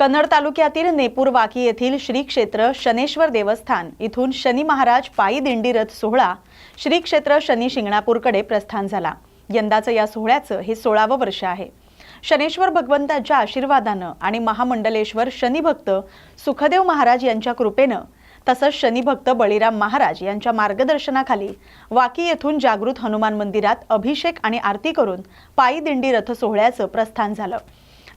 कन्नड तालुक्यातील नेपूर वाकी येथील श्री क्षेत्र शनेश्वर देवस्थान इथून शनी महाराज पायी दिंडी रथ सोहळा श्री क्षेत्र शनी शिंगणापूरकडे प्रस्थान झाला. यंदाचं या सोहळ्याचं हे सोळावं वर्ष आहे. शनेश्वर भगवंताच्या आशीर्वादानं आणि महामंडलेश्वर शनिभक्त सुखदेव महाराज यांच्या कृपेनं तसंच शनिभक्त बळीराम महाराज यांच्या मार्गदर्शनाखाली वाकी येथून जागृत हनुमान मंदिरात अभिषेक आणि आरती करून पायी दिंडी रथ सोहळ्याचं प्रस्थान झालं.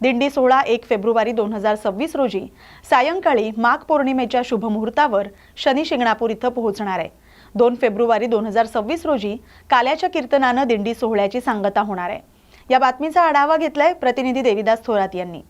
दिंडी सोहळा एक फेब्रुवारी दोन हजार सव्वीस रोजी सायंकाळी माघ पौर्णिमेच्या शुभमुहूर्तावर शनी शिंगणापूर इथं पोहोचणार आहे. दोन फेब्रुवारी दोन हजार सव्वीस रोजी काल्याच्या कीर्तनानं दिंडी सोहळ्याची सांगता होणार आहे. या बातमीचा आढावा घेतलाय प्रतिनिधी देविदास थोरात यांनी.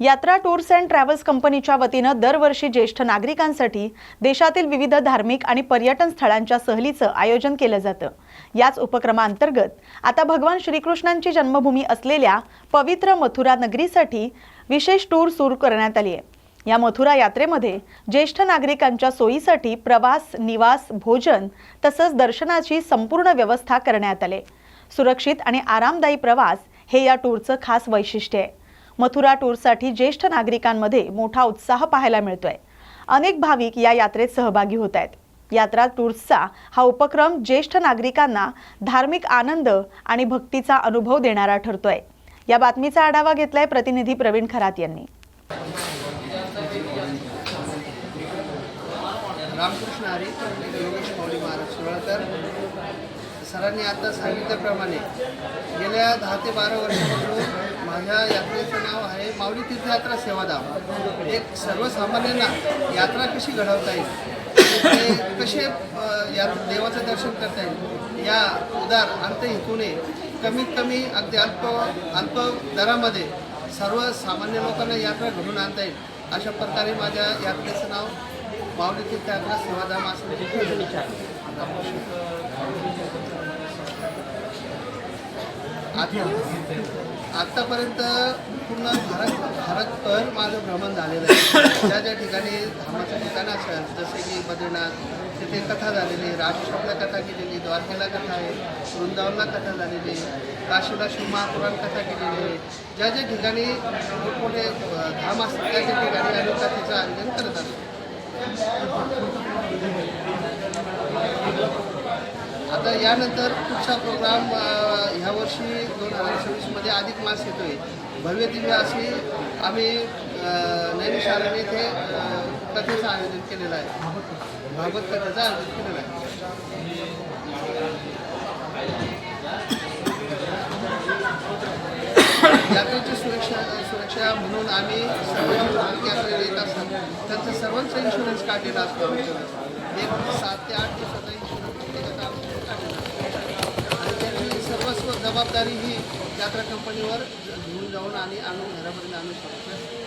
यात्रा टूर्स अँड ट्रॅव्हल्स कंपनीच्या वतीनं दरवर्षी ज्येष्ठ नागरिकांसाठी देशातील विविध धार्मिक आणि पर्यटन स्थळांच्या सहलीचं आयोजन केलं जातं. याच उपक्रमाअंतर्गत आता भगवान श्रीकृष्णांची जन्मभूमी असलेल्या पवित्र मथुरा नगरीसाठी विशेष टूर सुरू करण्यात आली आहे. या मथुरा यात्रेमध्ये ज्येष्ठ नागरिकांच्या सोयीसाठी प्रवास निवास भोजन तसंच दर्शनाची संपूर्ण व्यवस्था करण्यात आली सुरक्षित आणि आरामदायी प्रवास हे या टूरचं खास वैशिष्ट्य आहे. मथुरा टूरसाठी ज्येष्ठ नागरिकांमध्ये मोठा उत्साह पाहायला मिळतोय. अनेक भाविक या यात्रेत सहभागी होत आहेत. यात्रा टूर्सचा हा उपक्रम ज्येष्ठ नागरिकांना धार्मिक आनंद आणि भक्तीचा अनुभव देणारा ठरतोय. या बातमीचा आढावा घेतलाय प्रतिनिधी प्रवीण खरात यांनी. रामकृष्ण हरी योगेश माऊली महाराज सरांनी आता सांगितल्याप्रमाणे गेल्या दहा ते बारा वर्षापासून माझ्या यात्रेचं नाव आहे माऊली तीर्थयात्रा सेवाधाम एक सर्वसामान्यांना यात्रा कशी घडवता येईल? कसे या देवाचं दर्शन करता येईल? या उदार अंत हेतूने कमीत कमी अगदी अल्प अल्प दरामध्ये सर्वसामान्य लोकांना यात्रा घडून आणता येईल अशा प्रकारे माझ्या यात्रेचं नाव माऊली तीर्थयात्रा सेवाधाम असं आता आत्तापर्यंत पूर्ण भारत भारतभर माझं भ्रमण झालेलं आहे. ज्या ज्या ठिकाणी धर्माचं ठिकाण असेल जसे की बद्रीनाथ तिथे कथा झालेली आहे. राजेश्वरला कथा केलेली द्वारकेला कथा आहे वृंदावनला कथा झालेली आहे काशीला शिवमहापुराण कथा केलेली आहे. ज्या ज्या ठिकाणी मोठमोठे धाम असतात त्या त्या ठिकाणी आम्ही कथेचं आयोजन करत असतो. आता यानंतर पुढचा प्रोग्राम ह्या वर्षी दोन हजार चोवीसमध्ये अधिक मास येतो आहे भव्य दिव्य अशी आम्ही अ, इथे कथेचं आयोजन केलेलं आहे. भागवत कथेचं आयोजन केलेलं आहे. यात्रेची सुरक्षा सुरक्षा म्हणून आम्ही सर्व जे भाविक यात्रेला येत असतात सर्वांचा इन्शुरन्स काढलेला असतो. एक सात ते आठ दिवसाचा इन्शुरन्स जबाबदारी ही यात्रा कंपनीवर घेऊन जाऊन आणि आणून घरापर्यंत आणू शकतो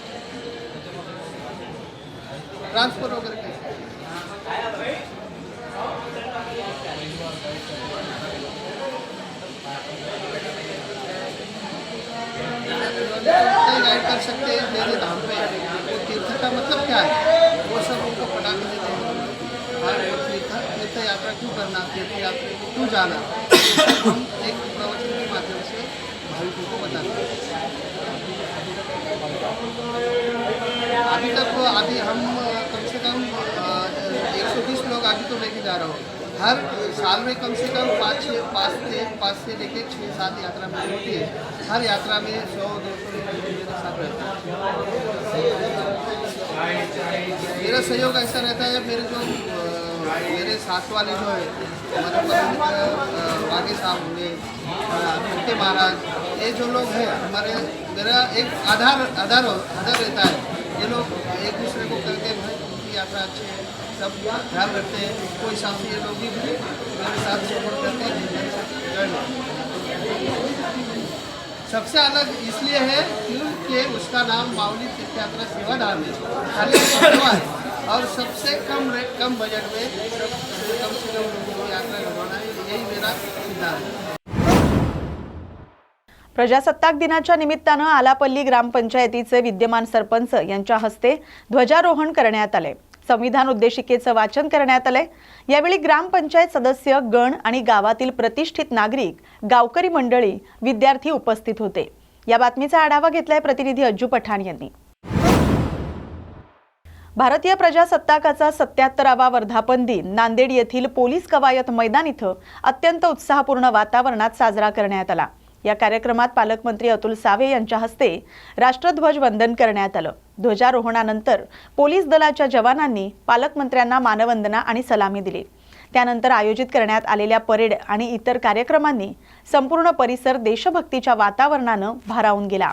ट्रान्सफर वगैरे काही? गाइड कर सकते हैं मेरे धाम पे वो तीर्थ का मतलब क्या है? वो सब उनको पढ़ा के देते हैं. तीर्थ तीर्थ यात्रा क्यों करना तीर्थ यात्रा क्यों जाना? एक प्रवचन के माध्यम से भाविकों को बताते हैं। अभी तक अभी हम कम से कम एक सौ बीस लोग अभी तो लेके जा रहा हूँ। हर साल में कम से कम पाँच छः पाँच से पाँच से लेके छः सात यात्रा में होती है। हर यात्रा में सौ दो सौ मेरे साथ रहते हैं। मेरा सहयोग ऐसा रहता है मेरे जो मेरे साथ वाले जो है हमारे अ, बागे साहब होंगे भक्ति महाराज ये जो लोग हैं, हमारे मेरा एक आधार आधार आधार रहता है। ये लोग एक दूसरे को हैं, भाई उनकी यात्रा अच्छी है, सब ध्यान रखते हैं। कोई हिसाब से ये लोग भी मेरे साथ सपोर्ट करते हैं। सबसे अलग इसलिए है क्योंकि उसका नाम माऊली तीर्थ यात्रा सेवा धाम है। खाली है और सबसे कम रेट कम बजट में, सबसे कम से कम लोगों को यात्रा करवाना है, यही मेरा सिद्धांत है। प्रजासत्ताक दिनाच्या निमित्तानं आलापल्ली ग्रामपंचायतीचे विद्यमान सरपंच यांच्या हस्ते ध्वजारोहण करण्यात आले. संविधान उद्देशिकेचं वाचन करण्यात आलंय. यावेळी ग्रामपंचायत सदस्य गण आणि गावातील प्रतिष्ठित नागरिक गावकरी मंडळी विद्यार्थी उपस्थित होते. या बातमीचा आढावा घेतलाय प्रतिनिधी अज्जू पठाण यांनी. भारतीय प्रजासत्ताकाचा सत्याहत्तरावा वर्धापन दिन नांदेड येथील पोलीस कवायत मैदान इथं अत्यंत उत्साहपूर्ण वातावरणात साजरा करण्यात आला. या कार्यक्रमात पालकमंत्री अतुल सावे यांच्या हस्ते राष्ट्रध्वज वंदन करण्यात आलं. ध्वजारोहणानंतर पोलीस दलाच्या जवानांनी पालकमंत्र्यांना मानवंदना आणि सलामी दिली. त्यानंतर आयोजित करण्यात आलेल्या परेड आणि इतर कार्यक्रमांनी संपूर्ण परिसर देशभक्तीच्या वातावरणानं भारावून गेला.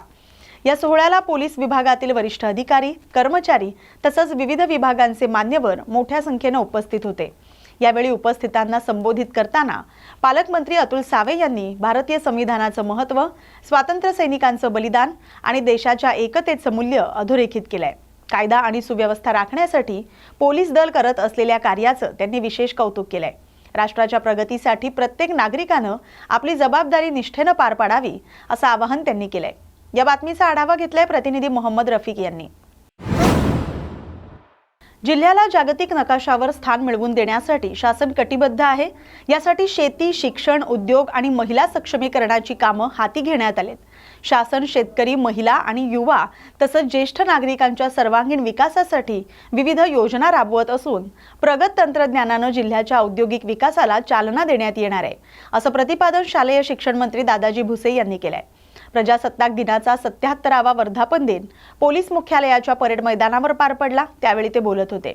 या सोहळ्याला पोलीस विभागातील वरिष्ठ अधिकारी कर्मचारी तसंच विविध विभागांचे मान्यवर मोठ्या संख्येनं उपस्थित होते. यावेळी उपस्थितांना संबोधित करताना पालकमंत्री अतुल सावे यांनी भारतीय संविधानाचं महत्त्व स्वातंत्र्य सैनिकांचं बलिदान आणि देशाच्या एकतेचं मूल्य अधोरेखित केलंय. कायदा आणि सुव्यवस्था राखण्यासाठी पोलीस दल करत असलेल्या कार्याचं त्यांनी विशेष कौतुक केलंय. राष्ट्राच्या प्रगतीसाठी प्रत्येक नागरिकानं आपली जबाबदारी निष्ठेनं पार पाडावी असं आवाहन त्यांनी केलंय. या बातमीचा आढावा घेतलाय प्रतिनिधी मोहम्मद रफिक यांनी. जिल्ह्याला जागतिक नकाशावर स्थान मिळवून देण्यासाठी शासन कटिबद्ध आहे. यासाठी शेती शिक्षण उद्योग आणि महिला सक्षमीकरणाची कामं हाती घेण्यात आलेत. शासन शेतकरी महिला आणि युवा तसंच ज्येष्ठ नागरिकांच्या सर्वांगीण विकासासाठी विविध योजना राबवत असून प्रगत तंत्रज्ञानानं जिल्ह्याच्या औद्योगिक विकासाला चालना देण्यात येणार आहे असं प्रतिपादन शालेय शिक्षण मंत्री दादाजी भुसे यांनी केलं आहे प्रजासत्ताक दिनाचा सत्याहत्तरावा वर्धापन दिन पोलीस मुख्यालयाच्या परेड मैदानावर पार पडला त्यावेळी ते बोलत होते.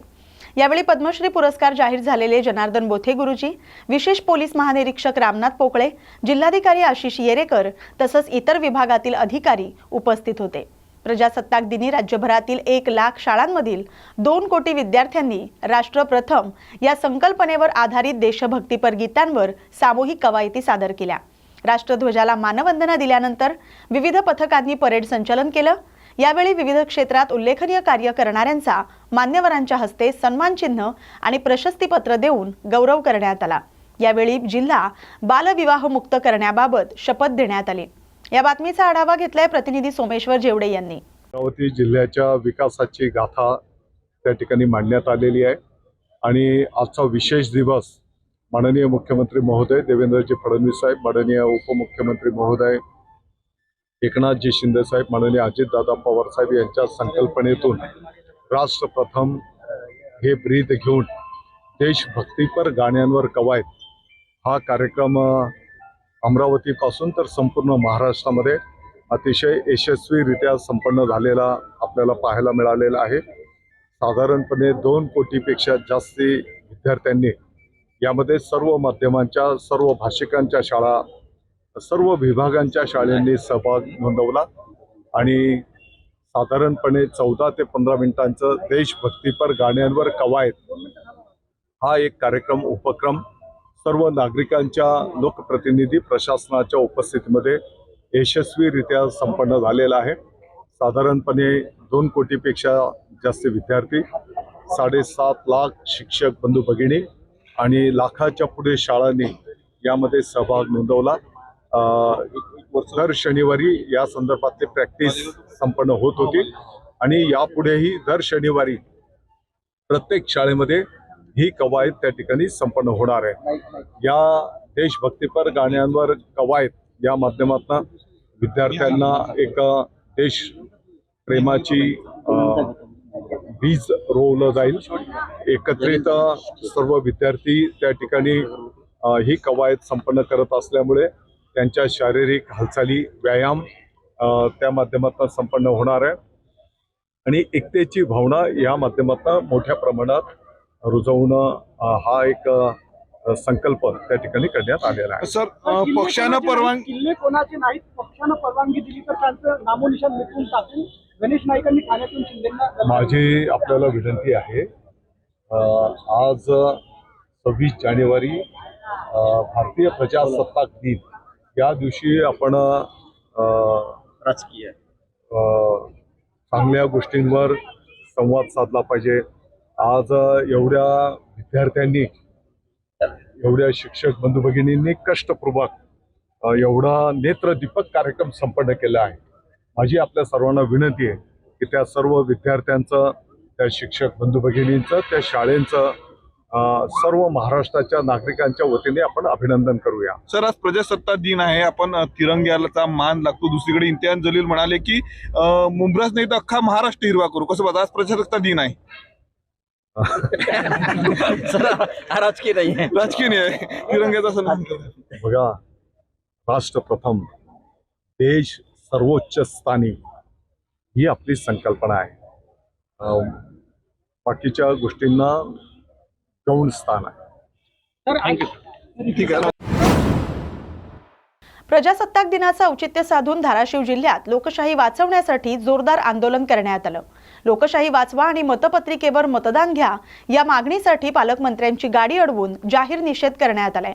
यावेळी पद्मश्री पुरस्कार जाहीर झालेले जनार्दन बोथे गुरुजी विशेष पोलीस महानिरीक्षक रामनाथ पोकळे जिल्हाधिकारी आशिष येरेकर तसंच इतर विभागातील अधिकारी उपस्थित होते. प्रजासत्ताक दिनी राज्यभरातील एक लाख शाळांमधील दोन कोटी विद्यार्थ्यांनी राष्ट्र प्रथम या संकल्पनेवर आधारित देशभक्तीपर गीतांवर सामूहिक कवायती सादर केल्या. राष्ट्रध्वजाला मानवंदना दिल्यानंतर विविध पथकांनी परेड संचलन केलं. यावेळी विविध क्षेत्रात उल्लेखनीय कार्य करणाऱ्यांचा मान्यवरांच्या हस्ते सन्मानचिन्ह आणि प्रशस्तीपत्र देऊन गौरव करण्यात आला. यावेळी जिल्हा बालविवाह मुक्त करण्याबाबत शपथ देण्यात आली. या बातमीचा आढावा घेतलाय प्रतिनिधी सोमेश्वर जेवडे यांनी. अमरावती जिल्ह्याच्या विकासाची गाथा त्या ठिकाणी मांडण्यात आलेली आहे. आणि आजचा विशेष दिवस माननीय मुख्यमंत्री महोदय देवेंद्रजी फडणवीस साहेब माननीय उपमुख्यमंत्री महोदय एकनाथजी शिंदे साहेब माननीय अजितदादा पवार साहेब यांच्या संकल्पनेतून राष्ट्र प्रथम हे ब्रीद घेऊन देशभक्तीपर गाण्यांवर कवायत. हा कार्यक्रम अमरावतीपासून तर संपूर्ण महाराष्ट्रामध्ये अतिशय यशस्वीरित्या संपन्न झालेला आपल्याला पाहायला मिळालेला आहे. साधारणपणे दोन कोटीपेक्षा जास्ती विद्यार्थ्यांनी यामध्ये सर्व माध्यमांच्या सर्व भाषिकांच्या शाळा सर्व विभागांच्या शाळांनी सहभाग नोंदवला आणि साधारणपणे चौदा ते पंधरा मिनिटांचं देशभक्तीपर गाण्यांवर कवायत हा एक कार्यक्रम उपक्रम सर्व नागरिकांच्या लोकप्रतिनिधी प्रशासनाच्या उपस्थितीमध्ये यशस्वीरित्या संपन्न झालेला आहे. साधारणपणे दोन कोटीपेक्षा जास्त विद्यार्थी साडेसात लाख शिक्षक बंधू भगिनी आणि लाखाच्या पुढे शाळांनी यामध्ये सहभाग नोंदवला. दर शनिवारी या संदर्भातली प्रॅक्टिस संपन्न होत होती. आणि यापुढेही दर शनिवारी प्रत्येक शाळेमध्ये ही कवायत त्या ठिकाणी संपन्न होणार आहे. या देशभक्तीपर गाण्यांवर कवायत या माध्यमातून विद्यार्थ्यांना एक देश प्रेमाची वीज रोवलं जाईल. एकत्रित सर्व विद्यार्थी त्या ठिकाणी ही कवायत संपन्न करत असल्यामुळे त्यांच्या शारीरिक हालचाली व्यायाम त्या माध्यमातून संपन्न होणार आहे आणि एकतेची भावना या माध्यमातून मोठ्या प्रमाणात रुजवणं हा एक संकल्प त्या ठिकाणी करण्यात आलेला आहे. सर पक्षानं परवानगी किल्ले कोणाचे नाहीत? पक्षानं परवानगी दिली तर त्यांचं नामोनिशान मिटवून टाकून गणेश नाईकांनी ठाण्यातून शिंदेना माझी आपल्याला विनंती आहे आज सव्वीस जानेवारी भारतीय प्रजासत्ताक दिन. या दिवशी आपण राजकीय. चांगल्या गोष्टींवर संवाद साधला पाहिजे. आज एवढ्या विद्यार्थ्यांनी एवढ्या शिक्षक बंधू भगिनींनी कष्टपूर्वक एवढा नेत्रदीपक कार्यक्रम संपन्न केला आहे. माझी आपल्या सर्वांना विनंती आहे की त्या सर्व विद्यार्थ्यांचं त्या शिक्षक बंधू भगिनींचं त्या शाळेंचं सर्व महाराष्ट्राच्या नागरिकांच्या वतीने आपण अभिनंदन करूया. सर आज प्रजासत्ताक दिन आहे. आपण तिरंग्याचा मान लागतो. दुसरीकडे इम्तियाज जलील म्हणाले की अ, मुंब्राच नाही तर अख्खा महाराष्ट्र हिरवा करू. कसं बघा आज प्रजासत्ताक दिन आहे. सर राजकीय नाही आहे. राजकीय नाही आहे. तिरंग्याचा सन्मान बघा राष्ट्र प्रथम देश सर्वोच्च स्थानी ही आपली संकल्पना आहे. बाकीच्या गोष्टींना गौण स्थान आहे. सर ठीक आहे. प्रजासत्ताक दिनाचं औचित्य साधून धाराशिव जिल्ह्यात लोकशाही वाचवण्यासाठी जोरदार आंदोलन करण्यात आलं. लोकशाही वाचवा आणि मतपत्रिकेवर मतदान घ्या या मागणीसाठी पालकमंत्र्यांची गाडी अडवून जाहीर निषेध करण्यात आलाय.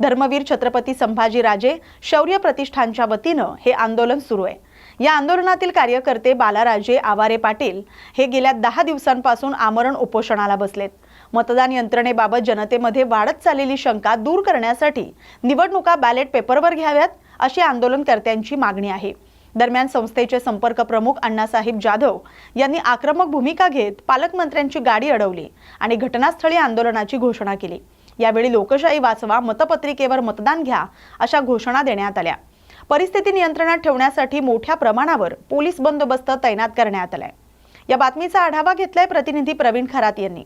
धर्मवीर छत्रपती संभाजीराजे शौर्य प्रतिष्ठानच्या वतीनं हे आंदोलन सुरू आहे. या आंदोलनातील कार्यकर्ते बालाराजे आवारे पाटील हे गेल्या दहा दिवसांपासून आमरण उपोषणाला बसलेत. मतदान यंत्रणेबाबत जनतेमध्ये वाढत चाललेली शंका दूर करण्यासाठी निवडणुका बॅलेट पेपरवर घ्याव्यात अशी आंदोलनकर्त्यांची मागणी आहे. दरम्यान संस्थेचे संपर्क प्रमुख अण्णासाहेब जाधव यांनी आक्रमक भूमिका घेत पालकमंत्र्यांची गाडी अडवली आणि घटनास्थळी आंदोलनाची घोषणा केली. यावेळी लोकशाही वाचवा मतपत्रिकेवर मतदान घ्या अशा घोषणा देण्यात आल्या. परिस्थिती नियंत्रणात ठेवण्यासाठी मोठ्या प्रमाणावर पोलीस बंदोबस्त तैनात करण्यात आलाय. या बातमीचा आढावा घेतलाय प्रतिनिधी प्रवीण खरात यांनी.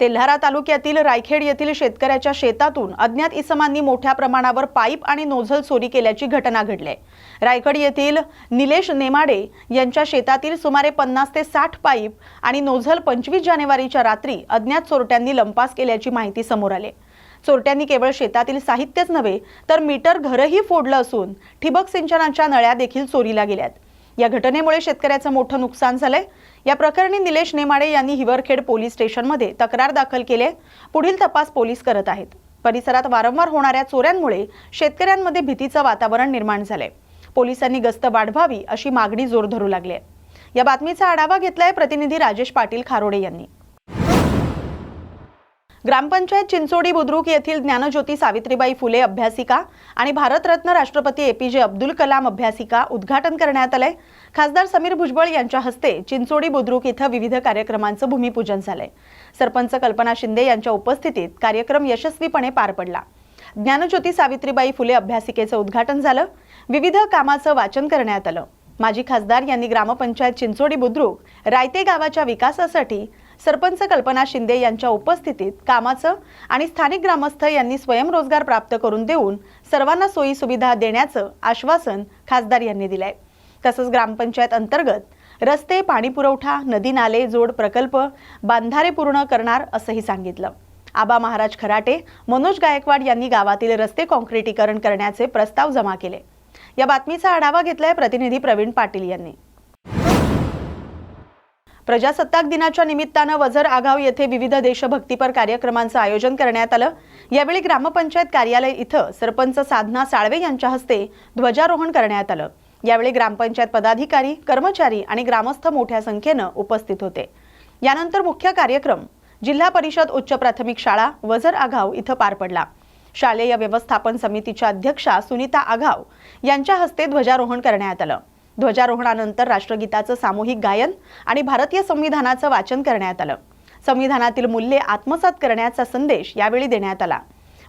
तेल्हारा तालुक्यातील रायखेड येथील शेतकऱ्याच्या शेतातून अज्ञात इसमांनी मोठ्या प्रमाणावर पाईप आणि नोझल चोरी केल्याची घटना घडली. रायगड येथील निलेश नेमाडे यांच्या शेतातील सुमारे पन्नास ते साठ पाईप आणि नोझल पंचवीस जानेवारीच्या रात्री अज्ञात चोरट्यांनी लंपास केल्याची माहिती समोर आली. चोरट्यांनी केवळ शेतातील साहित्यच नव्हे तर मीटर घरही फोडलं असून ठिबक सिंचनाच्या नळ्या देखील चोरीला गेल्यात. या घटनेमुळे शेतकऱ्याचं मोठं नुकसान झालंय. या प्रकरणी निलेश नेमाडे यांनी हिवरखेड पोलीस स्टेशनमध्ये तक्रार दाखल केली आहे. पुढील तपास पोलीस करत आहेत. परिसरात वारंवार होणाऱ्या चोऱ्यांमुळे शेतकऱ्यांमध्ये भीतीचं वातावरण निर्माण झालंय. पोलिसांनी गस्त वाढवावी अशी मागणी जोर धरू लागली आहे. या बातमीचा आढावा घेतलाय प्रतिनिधी राजेश पाटील खारोडे यांनी. ग्रामपंचायत चिंचोडी बुद्रुक येथील ज्ञानज्योती सावित्रीबाई फुले अभ्यासिका आणि भारतरत्न राष्ट्रपती एपीजे अब्दुल कलाम अभ्यासिका उद्घाटन करण्यात आलंय. खासदार समीर भुजबळ यांच्या हस्ते चिंचोडी बुद्रुक इथं विविध कार्यक्रमांचं भूमिपूजन झालंय. सरपंच कल्पना शिंदे यांच्या उपस्थितीत कार्यक्रम यशस्वीपणे पार पडला. ज्ञानज्योती सावित्रीबाई फुले अभ्यासिकेचं उद्घाटन झालं. विविध कामाचं वाचन करण्यात आलं. माजी खासदार यांनी ग्रामपंचायत चिंचोडी बुद्रुक रायते गावाच्या विकासासाठी सरपंच कल्पना शिंदे यांच्या उपस्थितीत कामाचं आणि स्थानिक ग्रामस्थ यांनी स्वयंरोजगार प्राप्त करून देऊन सर्वांना सोयी सुविधा देण्याचं आश्वासन खासदार यांनी दिलंय. तसंच ग्रामपंचायत अंतर्गत रस्ते पाणीपुरवठा नदी नाले जोड प्रकल्प बांधारे पूर्ण करणार असंही सांगितलं. आबा महाराज खराटे मनोज गायकवाड यांनी गावातील रस्ते कॉन्क्रिटीकरण करण्याचे प्रस्ताव जमा केले. या बातमीचा आढावा घेतलाय प्रतिनिधी प्रवीण पाटील यांनी. प्रजासत्ताक दिनाच्या निमित्तानं वझर आगाव येथे विविध देशभक्तीपर कार्यक्रमांचं आयोजन करण्यात आलं. यावेळी ग्रामपंचायत कार्यालय इथं सरपंच साधना साळवे यांच्या हस्ते ध्वजारोहण करण्यात आलं. यावेळी ग्रामपंचायत पदाधिकारी कर्मचारी आणि ग्रामस्थ मोठ्या संख्येनं उपस्थित होते. यानंतर मुख्य कार्यक्रम जिल्हा परिषद उच्च प्राथमिक शाळा वझर आघाव इथं पार पडला. शालेय व्यवस्थापन समितीच्या अध्यक्षा सुनीता आघाव यांच्या हस्ते ध्वजारोहण करण्यात आलं. ध्वजारोहणानंतर राष्ट्रगीताचं सामूहिक गायन आणि भारतीय संविधानाचं वाचन करण्यात आलं. संविधानातील मूल्ये आत्मसात करण्याचा संदेश यावेळी देण्यात आला.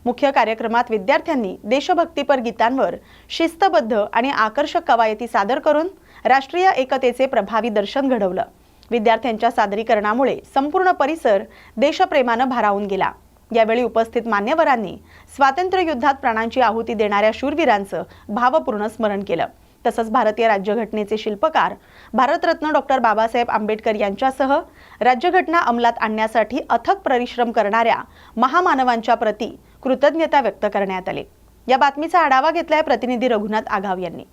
मुख्य कार्यक्रमात विद्यार्थ्यांनी देशभक्तीपर गीतांवर शिस्तबद्ध आणि आकर्षक कवायती सादर करून राष्ट्रीय एकतेचे प्रभावी दर्शन घडवलं. विद्यार्थ्यांच्या सादरीकरणामुळे संपूर्ण परिसर देशप्रेमानं भारावून गेला. यावेळी उपस्थित मान्यवरांनी स्वातंत्र्य युद्धात प्राणांची आहुती देणाऱ्या शूरवीरांचं भावपूर्ण स्मरण केलं. तसंच भारतीय राज्यघटनेचे शिल्पकार भारतरत्न डॉक्टर बाबासाहेब आंबेडकर यांच्यासह राज्यघटना अंमलात आणण्यासाठी अथक परिश्रम करणाऱ्या महामानवांच्या प्रती कृतज्ञता व्यक्त करण्यात आली. या बातमीचा आढावा घेतलाय प्रतिनिधी रघुनाथ आघाव यांनी.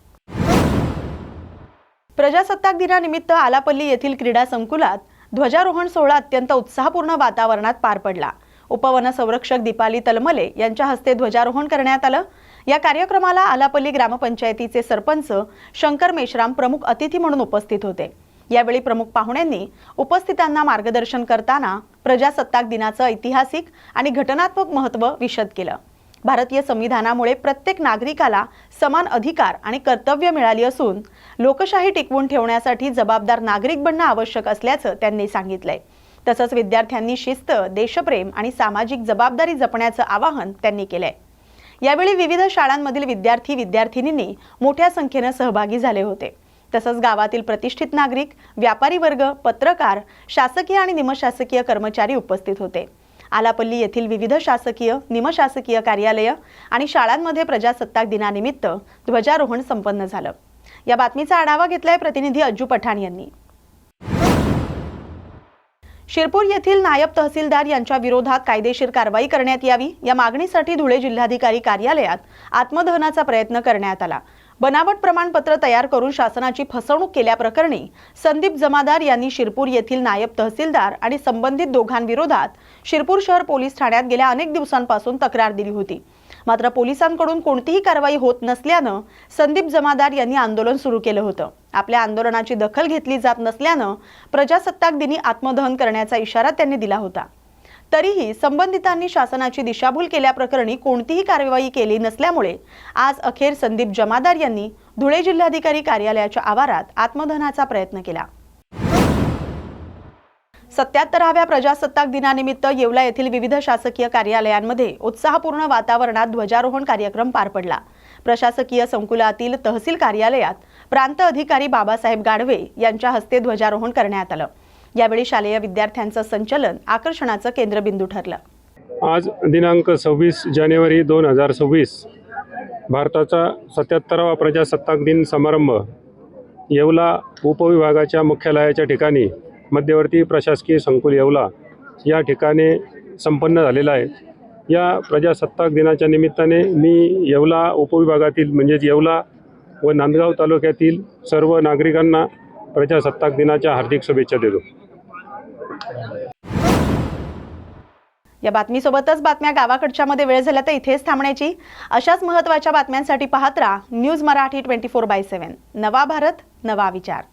प्रजासत्ताक दिनानिमित्त आलापल्ली येथील क्रीडा संकुलात ध्वजारोहण सोहळा अत्यंत उत्साहपूर्ण वातावरणात पार पडला. उपवन संरक्षक दीपाली तलमले यांच्या हस्ते ध्वजारोहण करण्यात आलं. या कार्यक्रमाला आलापल्ली ग्रामपंचायतीचे सरपंच शंकर मेश्राम प्रमुख अतिथी म्हणून उपस्थित होते. यावेळी प्रमुख पाहुण्यांनी उपस्थितांना मार्गदर्शन करताना प्रजासत्ताक दिनाचं ऐतिहासिक आणि घटनात्मक महत्त्व विशद केलं. भारतीय संविधानामुळे प्रत्येक नागरिकाला समान अधिकार आणि कर्तव्य मिळाली असून लोकशाही टिकवून ठेवण्यासाठी जबाबदार नागरिक बनणं आवश्यक असल्याचं त्यांनी सांगितलंय. तसंच विद्यार्थ्यांनी शिस्त देशप्रेम आणि सामाजिक जबाबदारी जपण्याचं आवाहन त्यांनी केलंय. यावेळी विविध शाळांमधील विद्यार्थी विद्यार्थिनींनी मोठ्या संख्येनं सहभागी झाले होते. तसंच गावातील प्रतिष्ठित नागरिक व्यापारी वर्ग पत्रकार शासकीय आणि निमशासकीय कर्मचारी उपस्थित होते. आलापल्ली येथील विविध शासकीय निमशासकीय कार्यालय आणि शाळांमध्ये प्रजासत्ताक दिनानिमित्त ध्वजारोहण संपन्न झालं. या बातमीचा आढावा घेतलाय प्रतिनिधी अज्जू पठाण यांनी. शिरपूर येथील नायब तहसीलदार यांच्या विरोधात कायदेशीर कारवाई करण्यात यावी या मागणीसाठी धुळे जिल्हाधिकारी कार्यालयात आत्मदहनाचा प्रयत्न करण्यात आला. बनावट प्रमाणपत्र तयार करून शासनाची फसवणूक केल्याप्रकरणी संदीप जमादार यांनी शिरपूर येथील नायब तहसीलदार आणि संबंधित दोघांविरोधात शिरपूर शहर पोलीस ठाण्यात गेल्या अनेक दिवसांपासून तक्रार दिली होती. मात्र पोलिसांकडून कोणतीही कारवाई होत नसल्यानं संदीप जमादार यांनी आंदोलन सुरू केलं होतं. आपल्या आंदोलनाची दखल घेतली जात नसल्यानं प्रजासत्ताक दिनी आत्मदहन करण्याचा इशारा त्यांनी दिला होता. तरीही संबंधितांनी शासनाची दिशाभूल केल्याप्रकरणी कोणतीही कारवाई केली नसल्यामुळे आज अखेर संदीप जमादार यांनी धुळे जिल्हाधिकारी कार्यालयाच्या आवारात आत्मदहनाचा प्रयत्न केला. सत्याहत्तराव्या प्रजासत्ताक दिनानिमित्त येवला येथील विविध शासकीय कार्यालयांमध्ये उत्साहपूर्ण वातावरणात ध्वजारोहण कार्यक्रम पार पडला. प्रशासकीय संकुलातील तहसील कार्यालयात प्रांत अधिकारी बाबासाहेब गाढवे यांच्या हस्ते ध्वजारोहण करण्यात आलं. यावेळी शालेय विद्यार्थ्यांचं संचलन आकर्षणाचं केंद्रबिंदू ठरलं. आज दिनांक सव्वीस जानेवारी दोन हजार सव्वीस भारताचा सत्याहत्तरावा प्रजासत्ताक दिन समारंभ येवला उपविभागाच्या मुख्यालयाच्या ठिकाणी मध्यवर्ती प्रशासकीय संकुल येवला या ठिकाणी संपन्न झालेला आहे. या प्रजासत्ताक दिनाच्या निमित्ताने मी येवला उपविभागातील म्हणजेच येवला व नांदगाव तालुक्यातील सर्व नागरिकांना प्रजासत्ताक दिनाच्या हार्दिक शुभेच्छा देतो. या बातमीसोबतच बातम्या गावाकडच्या मध्ये वेळ झाला तर इथेच थांबण्याची. अशाच महत्त्वाच्या बातम्यांसाठी पाहत राहा news Marathi twenty four by seven. नवा भारत नवा विचार.